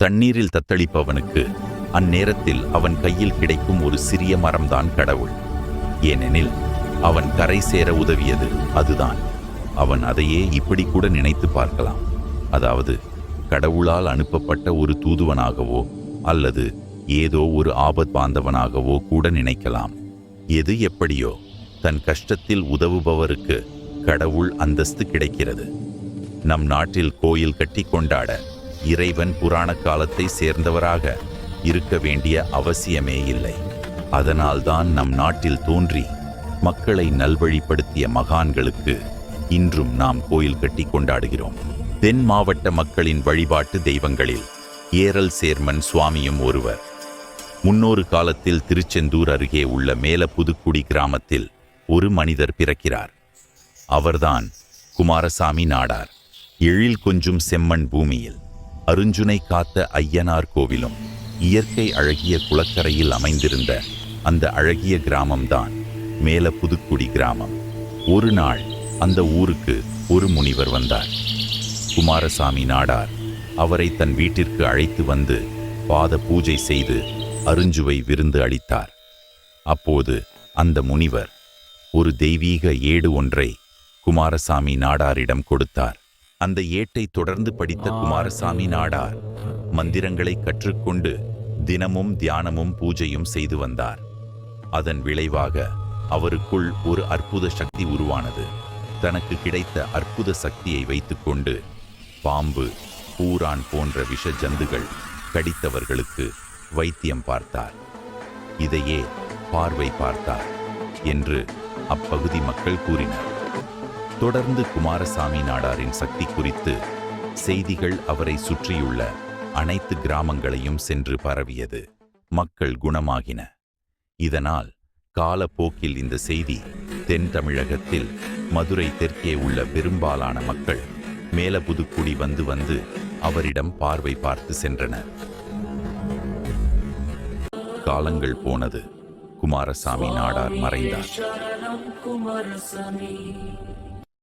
தண்ணீரில் தத்தளிப்பவனுக்கு அந்நேரத்தில் அவன் கையில் கிடைக்கும் ஒரு சிறிய மரம்தான் கடவுள். ஏனெனில் அவன் கரை சேர உதவியது அதுதான். அவன் அதையே இப்படி கூட நினைத்து பார்க்கலாம். அதாவது கடவுளால் அனுப்பப்பட்ட ஒரு தூதுவனாகவோ அல்லது ஏதோ ஒரு ஆபத் பாந்தவனாகவோ கூட நினைக்கலாம். எது எப்படியோ தன் கஷ்டத்தில் உதவுபவருக்கு கடவுள் அந்தஸ்து கிடைக்கிறது. நம் நாட்டில் கோயில் கட்டி கொண்டாட இறைவன் புராண காலத்தை சேர்ந்தவராக இருக்க வேண்டிய அவசியமே இல்லை. அதனால்தான் நம் நாட்டில் தோன்றி மக்களை நல்வழிப்படுத்திய மகான்களுக்கு இன்றும் நாம் கோயில் கட்டி கொண்டாடுகிறோம். தென் மாவட்ட மக்களின் வழிபாட்டு தெய்வங்களில் ஏரல் சேர்மன் சுவாமியும் ஒருவர். முன்னொரு காலத்தில் திருச்செந்தூர் அருகே உள்ள மேல புதுக்குடி கிராமத்தில் ஒரு மனிதர் பிறக்கிறார். அவர்தான் குமாரசாமி நாடார். எழில் கொஞ்சும் செம்மண் பூமியில். அருஞ்சுனை காத்த ஐயனார் கோவிலும் இயற்கை அழகிய குளக்கரையில் அமைந்திருந்த அந்த அழகிய கிராமம்தான் மேல புதுக்குடி கிராமம். ஒரு நாள் அந்த ஊருக்கு ஒரு முனிவர் வந்தார். குமாரசாமி நாடார் அவரை தன் வீட்டிற்கு அழைத்து வந்து பாத பூஜை செய்து அருஞ்சுவை விருந்து அளித்தார். அப்போது அந்த முனிவர் ஒரு தெய்வீக ஏடு ஒன்றை குமாரசாமி நாடாரிடம் கொடுத்தார். அந்த ஏட்டை தொடர்ந்து படித்த குமாரசாமி நாடார். மந்திரங்களை கற்றுக்கொண்டு தினமும் தியானமும் பூஜையும் செய்து வந்தார். அதன் விளைவாக அவருக்குள் ஒரு அற்புத சக்தி உருவானது. தனக்கு கிடைத்த அற்புத சக்தியை வைத்துக்கொண்டு பாம்பு பூரான் போன்ற விஷ ஜந்துகள் கடித்தவர்களுக்கு வைத்தியம் பார்த்தார். இதையே பார்வை பார்த்தார் என்று அப்பகுதி மக்கள் கூறினர். தொடர்ந்து குமாரசாமி நாடாரின் சக்தி குறித்து செய்திகள் அவரை சுற்றியுள்ள அனைத்து கிராமங்களையும் சென்று பரவியது. மக்கள் குணமாகின. இதனால் காலப்போக்கில் இந்த செய்தி தென் தமிழகத்தில் மதுரை தெற்கே உள்ள பெரும்பாலான மக்கள் மேலபுதுக்குடி வந்து வந்து அவரிடம் பார்வை பார்த்து சென்றனர். காலங்கள் போனது. குமாரசாமி நாடார் மறைந்தார். குமாரசாமி